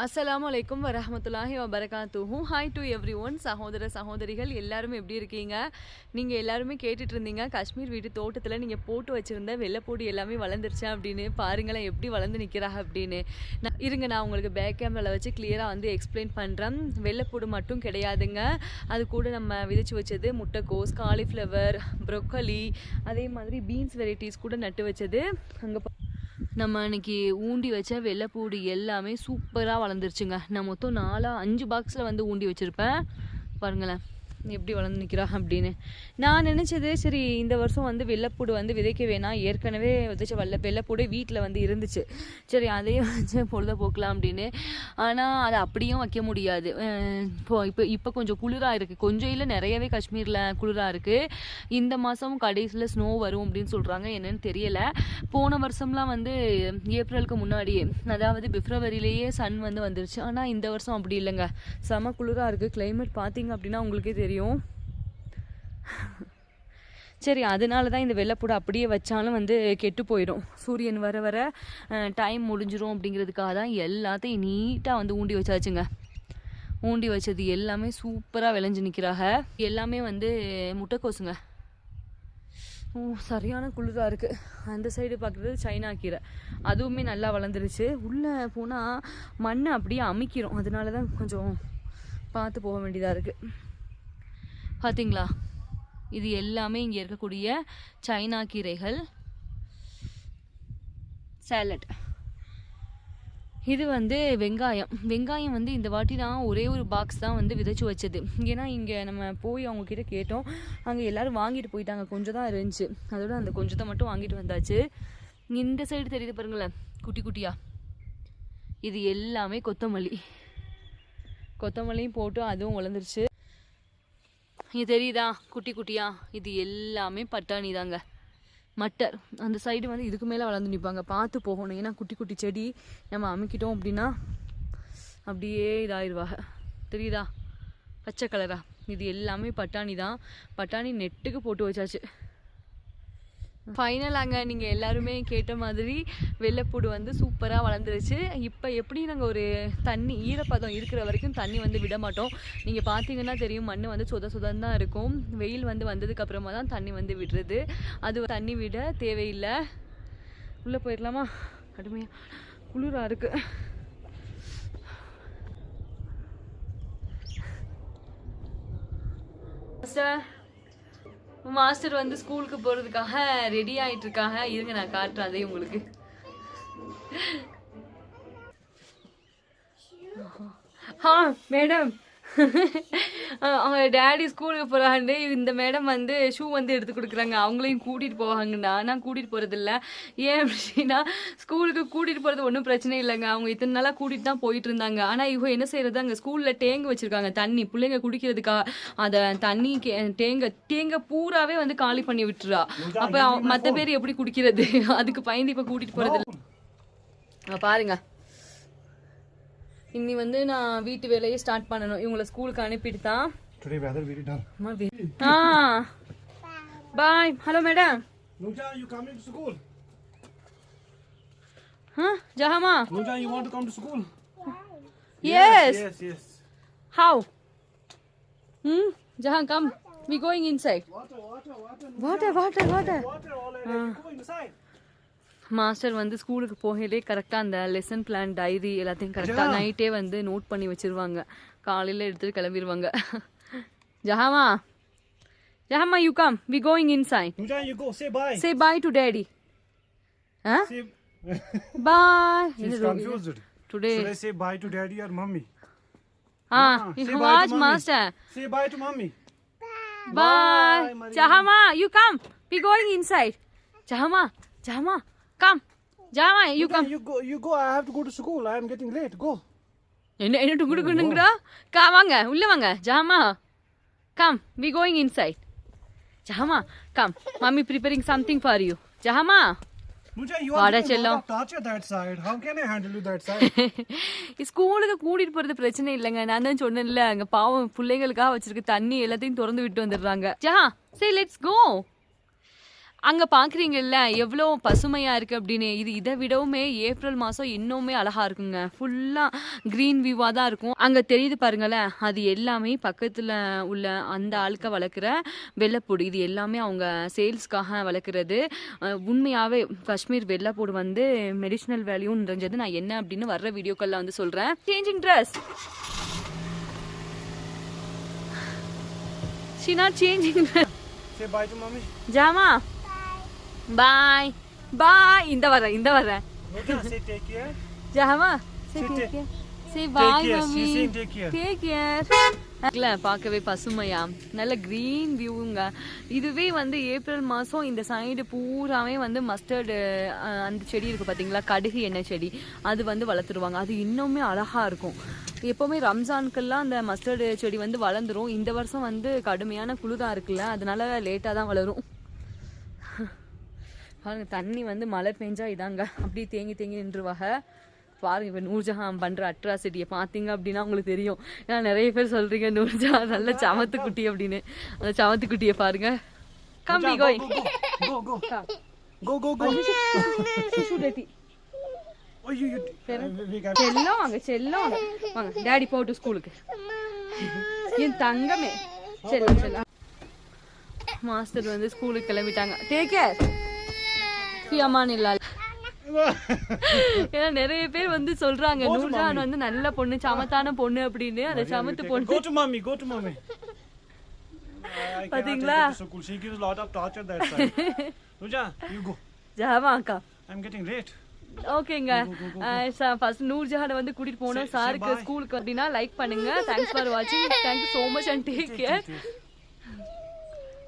அஸ்லாம் வலைக்கும் வரமத்துல்லாஹி வபரகாத்துஹும் ஹாய் டு எவ்ரி ஒன் சகோதர சகோதரிகள் எல்லாருமே எப்படி இருக்கீங்க? நீங்கள் எல்லாருமே கேட்டுட்டு இருந்தீங்க. காஷ்மீர் வீட்டு தோட்டத்தில் நீங்கள் போட்டு வச்சுருந்த வெள்ளைப்பூடி எல்லாமே வளர்ந்துருச்சு அப்படின்னு. பாருங்களேன் எப்படி வளர்ந்து நிற்கிறா அப்படின்னு. நான் இருங்க நான் உங்களுக்கு பேக் கேமராவில் வச்சு கிளியராக வந்து எக்ஸ்பிளைன் பண்ணுறேன் வெள்ளைப்பூடு மட்டும் கிடையாதுங்க. அது கூட நம்ம விதைச்சு வச்சது முட்டைக்கோஸ் காலிஃப்ளவர் ப்ரொக்கலி அதே மாதிரி பீன்ஸ் வெரைட்டிஸ் கூட நட்டு வச்சது. அங்கே நம்ம அன்றைக்கி ஊண்டி வச்ச வெள்ளைப்பூடி எல்லாமே சூப்பராக வளர்ந்துருச்சுங்க. நான் மொத்தம் நாலாக அஞ்சு பாக்ஸில் வந்து ஊண்டி வச்சுருப்பேன். பாருங்களேன் எப்படி வளர்ந்து நிற்கிறா அப்படின்னு. நான் நினச்சது சரி இந்த வருஷம் வந்து வெள்ளைப்பூடு வந்து விதைக்க வேணாம். ஏற்கனவே விதைச்ச வெள்ளை வெள்ளைப்பூடு வீட்டில் வந்து இருந்துச்சு. சரி அதையும் வச்சு பொழுத போக்கலாம் அப்படின்னு. ஆனால் அதை அப்படியும் வைக்க முடியாது. இப்போ இப்போ இப்போ கொஞ்சம் குளிராக இருக்குது கொஞ்சம் இல்லை நிறையவே காஷ்மீரில் குளிராக இருக்குது இந்த மாதம் கடைசியில் ஸ்னோ வரும் அப்படின்னு சொல்கிறாங்க என்னன்னு தெரியல. போன வருஷம்லாம் வந்து ஏப்ரலுக்கு முன்னாடியே அதாவது பிப்ரவரியிலேயே சன் வந்து வந்துருச்சு. ஆனால் இந்த வருஷம் அப்படி இல்லைங்க. செம குளிராக இருக்குது கிளைமேட் பார்த்தீங்க அப்படின்னா உங்களுக்கே தெரியும். சரி அதனால தான் இந்த வெள்ளைப்பூடை அப்படியே வச்சாலும் வந்து கெட்டு போயிடும். சூரியன் வர வர டைம் முடிஞ்சிரும் அப்படிங்கிறதுக்காக தான் எல்லாத்தையும் நீட்டாக வந்து ஊண்டி வச்சாச்சுங்க. ஊண்டி வச்சது எல்லாமே சூப்பராக விளைஞ்சு நிற்கிறாங்க எல்லாமே வந்து முட்டைக்கோசுங்க சரியான குளிராக இருக்குது அந்த சைடு பார்க்குறது சைனா கீரை. அதுவுமே நல்லா வளர்ந்துருச்சு. உள்ளே போனால் மண்ணை அப்படியே அமைக்கிறோம் அதனால தான் கொஞ்சம் பார்த்து போக வேண்டியதாக இருக்குது பார்த்தீங்களா இது எல்லாமே இங்கே இருக்கக்கூடிய சைனா கீரைகள். சேலட் இது வந்து வெங்காயம். வெங்காயம் வந்து இந்த வாட்டி தான் ஒரே ஒரு பாக்ஸ் தான் வந்து விதைச்சி வச்சது. ஏன்னா இங்கே நம்ம போய் அவங்கக்கிட்ட கேட்டோம். அங்கே எல்லாரும் வாங்கிட்டு போயிட்டாங்க. கொஞ்சம் தான் இருந்துச்சு. அதோட அந்த கொஞ்சத்தை மட்டும் வாங்கிட்டு வந்தாச்சு. இந்த சைடு தெரியுது பாருங்களேன். குட்டி குட்டியா. இது எல்லாமே கொத்தமல்லி. கொத்தமல்லியும் போட்டு அதுவும் வளர்ந்துருச்சு. இது தெரியுதா? குட்டி குட்டியா? இது எல்லாமே பட்டாணி தாங்க மட்டர். அந்த சைடு வந்து இதுக்கு மேலே வளர்ந்து நிற்பாங்க பார்த்து போகணும். ஏன்னா குட்டி குட்டி செடி நம்ம அமுக்கிட்டோம் அப்படின்னா அப்படியே இதாயிடுவாங்க தெரியுதா? பச்சை கலரா இது எல்லாமே பட்டாணி தான். பட்டாணி நெட்டுக்கு போட்டு வச்சாச்சு. ஃபைனலாங்க நீங்கள் எல்லாருமே கேட்ட மாதிரி வெள்ளைப்பூடு வந்து சூப்பராக வளர்ந்துருச்சு. இப்போ எப்படி நாங்கள் ஒரு தண்ணி ஈரப்பதம் இருக்கிற வரைக்கும் தண்ணி வந்து விட மாட்டோம். நீங்கள் பார்த்தீங்கன்னா தெரியும் மண் வந்து சொத சொதன்னு தான் இருக்கும். வெயில் வந்து வந்ததுக்கப்புறமா தான் தண்ணி வந்து விடுறது. அது தண்ணி விட தேவையில்லை. உள்ளே போயிடலாமா கடுமையாக குளிராக இருக்குது மாஸ்டர் மாஸ்டர் வந்து ஸ்கூலுக்கு போகிறதுக்காக ரெடி ஆயிட்டு இருக்காங்க இருங்க நான் காட்டுறேன் அதே உங்களுக்கு. ஆ மேடம் அவங்க டேடி ஸ்கூலுக்கு போகிறாண்டு இந்த மேடம் வந்து ஷூ வந்து எடுத்து கொடுக்குறாங்க. அவங்களையும் கூட்டிகிட்டு போவாங்கண்ணா நான் கூட்டிகிட்டு போகிறதில்ல ஏன் அப்படின்னா ஸ்கூலுக்கு கூட்டிகிட்டு போகிறது ஒன்றும் பிரச்சனை இல்லைங்க. அவங்க இத்தனை நாளாக கூட்டிகிட்டு தான் போயிட்டு இருந்தாங்க. ஆனால் இவங்க என்ன செய்யறது? அங்கே ஸ்கூலில் டேங்கு வச்சுருக்காங்க. தண்ணி பிள்ளைங்க குடிக்கிறதுக்காக அதை தண்ணி கே டேங்க டேங்க பூராவே வந்து காலி பண்ணி விட்டுறா. அப்போ மற்ற பேர் எப்படி குடிக்கிறது? அதுக்கு பயந்து இப்போ கூட்டிகிட்டு போகிறது பாருங்க. இன்னி வந்து நான் வீட்டு வேலையை ஸ்டார்ட் பண்ணணும் இவங்களை ஸ்கூலுக்கு அனுப்பிட்டு தான் Today weather very dull. Ah bye hello madam Nuja, you coming to school? Ah ஜஹாமா Nuja, you want to come to school? Yes Yes, yes. How hmm Jahan come we going inside Water, water, water. Water water water Water already. You go inside. Master வந்து ஸ்கூலுக்கு போகலே கரெக்டாக அந்த lesson plan diary எல்லாத்தையும் கரெக்டாக நைட்டே வந்து note பண்ணி வச்சிருவாங்க காலையில் எடுத்துட்டு கிளம்பிடுவாங்க ஜஹாமா ஜஹாமா you come we going inside. Say bye. Say bye to daddy ah. Bye. Today say bye to daddy or mommy? Ah watch. Master Say bye to mommy. Bye. ஜஹாமா you come we going inside ஜஹாமா ஜஹாமா come ஜஹாமா you Nuja, come you go. You go. I have to go to school. I am getting late. Go. என்ன என்ன டுங்குடுக்குனுங்கடா கா வாங்க. உள்ள வாங்க. ஜாமா come we going inside ஜாமா come mummy preparing something for you ஜாமா you you? ஸ்கூலுக்கு கூட்டிட்டு போறது பிரச்சனை இல்லைங்க. நான் தான் சொன்னேன்ல அங்க பாவம் பிள்ளைங்களுக்காக வச்சிருக்க தண்ணி எல்லாத்தையும் திறந்து விட்டு வந்துடுறாங்க. ஜஹா சே லெட்ஸ் கோ அங்க பாக்குறீங்கல்ல எவ்வளோ பசுமையா இருக்கு அப்படின்னு. இது இதை விடவுமே ஏப்ரல் மாசம் இன்னுமே அழகா இருக்குங்க. ஃபுல்லா கிரீன் வியூவா தான் இருக்கும். அங்க தெரியுது பாருங்களேன் அது எல்லாமே பக்கத்துல உள்ள அந்த ஆளுக்க வளர்க்குற வெள்ளைப்பூடு. இது எல்லாமே அவங்க சேல்ஸ்க்காக வளர்க்குறது. அஹ் உண்மையாவே காஷ்மீர் வெள்ளைப்பூடு வந்து மெடிசினல் வேல்யூ நிறைஞ்சது நான் என்ன அப்படின்னு வர்ற வீடியோக்கள்ல வந்து சொல்றேன். Changing dress She not changing. Say bye to mommy. ஜாமா பாய் பாய் இந்த வரேன் இந்த கேர் இல்ல பார்க்கவே பசுமையா. நல்ல கிரீன் வியூங்க இதுவே வந்து ஏப்ரல் மாசம் இந்த சைடு பூராவே வந்து மஸ்டர்டு அந்த செடி இருக்கு பாத்தீங்களா? கடுகு எண்ணெய் செடி. அது வந்து வளர்த்துருவாங்க. அது இன்னுமே அழகா இருக்கும். எப்பவுமே ரம்ஜானுக்கெல்லாம் அந்த மஸ்டர்டு செடி வந்து வளர்ந்துரும். இந்த வருஷம் வந்து கடுமையான குளிரா இருக்குல்ல. அதனால லேட்டா தான் வளரும். பாருங்க தண்ணி வந்து மழை பெஞ்சா இதாங்க. அப்படியே தேங்கி தேங்கி நின்றுவாங்க. பாருங்க இப்போ நூர்ஜஹான் பண்ற அட்ராசிட்டியை பார்த்தீங்க அப்படின்னா உங்களுக்கு தெரியும். ஏன்னா நிறைய பேர் சொல்றீங்க நூர்ஜஹான் நல்ல சமத்து குட்டி அப்படின்னு. அந்த சமத்து குட்டியை பாருங்க கம்பி கோய். செல்லம் வாங்க செல்லம் வாங்க. வாங்க டேடி போட்டு ஸ்கூலுக்கு. என் தங்கமே. செல்லம் செல்லம் மாஸ்டர் வந்து ஸ்கூலுக்கு கிளம்பிட்டாங்க. டேக் கேர் ஃபியமான் இல்லா ஏன்னா நிறைய பேர் வந்து சொல்றாங்க நூர்ஜான் வந்து நல்ல பொண்ணு சமத்தான பொண்ணு அப்படின்னு அந்த சமத்து பொண்ணு. பாத்தீங்களா? She gives lot of torture that side. Nuja, you go. ஜாமா அக்கா. I'm getting late. ஓகேங்க. ஃபர்ஸ்ட் நூர்ஜஹானை வந்து கூட்டிட்டு போனோம் சாருக்கு. ஸ்கூலுக்கு அப்படின்னா லைக் பண்ணுங்க. தேங்க்ஸ் ஃபார் வாட்சிங் thank you so much and take care